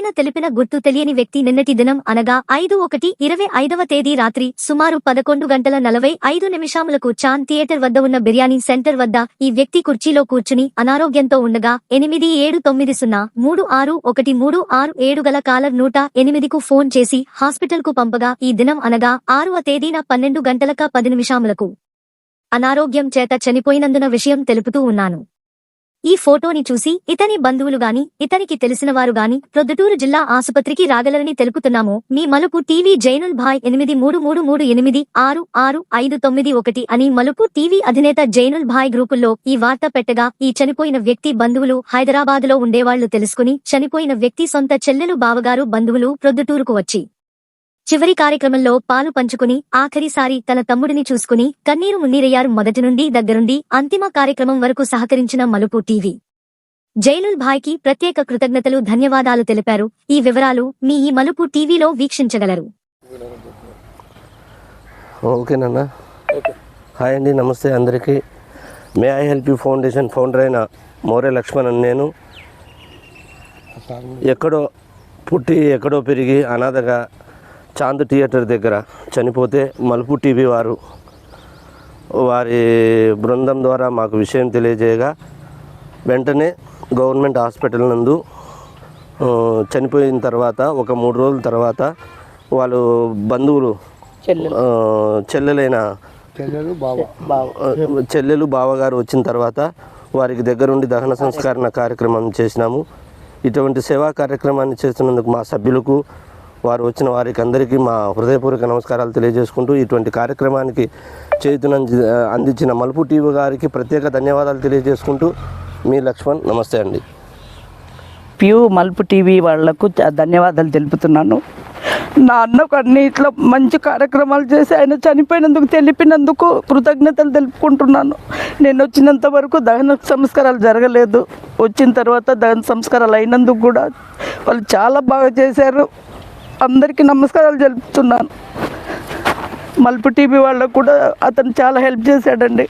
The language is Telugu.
పైన తెలిపిన గుర్తు తెలియని వ్యక్తి నిన్నటి దినం అనగా ఐదు ఒకటి ఇరవై ఐదవ తేదీ రాత్రి సుమారు పదకొండు గంటల నలభై ఐదు నిమిషాములకు చాంద్ థియేటర్ వద్ద ఉన్న బిర్యానీ సెంటర్ వద్ద ఈ వ్యక్తి కుర్చీలో కూర్చుని అనారోగ్యంతో ఉండగా ఎనిమిది ఏడు తొమ్మిది సున్నా మూడు ఆరు ఒకటి మూడు ఆరు ఏడు గల కాలర్ నూట ఎనిమిదికు ఫోన్ చేసి హాస్పిటల్కు పంపగా ఈ దినం అనగా ఆరవ తేదీన పన్నెండు గంటలక పది నిమిషాములకు. అనారోగ్యం చేత చనిపోయినందున విషయం తెలుపుతూ ఉన్నాను. ఈ ఫోటోని చూసి ఇతని బంధువులు గాని ఇతనికి తెలిసిన వారు గాని ప్రొద్దుటూరు జిల్లా ఆసుపత్రికి రాగలరని తెలుపుతున్నాము. మీ మలుపు టీవీ జైనుల్ భాయ్ ఎనిమిది మూడు మూడు మూడు ఎనిమిది ఆరు ఆరు ఐదు తొమ్మిది ఒకటి అని మలుపు టీవీ అధినేత జైనుల్ భాయ్ గ్రూపుల్లో ఈ వార్త పెట్టగా ఈ చనిపోయిన వ్యక్తి బంధువులు హైదరాబాదులో ఉండేవాళ్ళు తెలుసుకుని చనిపోయిన వ్యక్తి సొంత చెల్లెలు బావగారు బంధువులు ప్రొద్దుటూరుకు వచ్చి చివరి కార్యక్రమంలో పాలు పంచుకుని ఆఖరిసారి తన తమ్ముడిని చూసుకుని కన్నీరు మున్నీరయ్యారు మొదటి నుండి దగ్గరుండి అంతిమ కార్యక్రమం వరకు సహకరించిన మలుపు టీవీ. జైలుల్ భాయ్కి ప్రత్యేక కృతజ్ఞతలు ధన్యవాదాలు తెలిపారు. ఈ వివరాలు మీ ఈ మలుపు టీవీలో వీక్షించగలరు. ఓకేనన్నా హాయ్ అండి నమస్తే అందరికీ. May I help you foundation founder అయిన మోరే లక్ష్మణ్ అని నేను. ఎక్కడో పుట్టి ఎక్కడో పెరిగి అనాథగా చాంద్ థియేటర్ దగ్గర చనిపోతే మలుపు టీవీ వారు వారి బృందం ద్వారా మాకు విషయం తెలియజేయగా వెంటనే గవర్నమెంట్ హాస్పిటల్ నందు చనిపోయిన తర్వాత ఒక మూడు రోజుల తర్వాత వాళ్ళు బంధువులు చెల్లెలైన చెల్లెలు బావ. ఆ, చెల్లెలు బావగారు వచ్చిన తర్వాత వారికి దగ్గరుండి దహన సంస్కరణ కార్యక్రమం చేసినాము. ఇటువంటి సేవా కార్యక్రమాన్ని చేస్తున్నందుకు మా సభ్యులకు వారు వచ్చిన వారికి అందరికీ మా హృదయపూర్వక నమస్కారాలు తెలియజేసుకుంటూ ఇటువంటి కార్యక్రమానికి చేతున అందించిన మలుపు టీవీ గారికి ప్రత్యేక ధన్యవాదాలు తెలియజేసుకుంటూ మీ లక్ష్మణ్ నమస్తే అండి. ప్యూ మల్పు టీవీ వాళ్ళకు ధన్యవాదాలు తెలుపుతున్నాను. నా అన్నకు అన్ని ఇట్లా మంచి కార్యక్రమాలు చేసి ఆయన చనిపోయినందుకు తెలిపినందుకు కృతజ్ఞతలు తెలుపుకుంటున్నాను. నేను వచ్చినంత వరకు దహన సంస్కారాలు జరగలేదు. వచ్చిన తర్వాత దహన సంస్కారాలు అయినందుకు కూడా వాళ్ళు చాలా బాగా చేశారు. అందరికీ నమస్కారాలు జరుపుతున్నాను. మల్పు టీవీ వాళ్ళకు కూడా అతను చాలా హెల్ప్ చేశాడండి.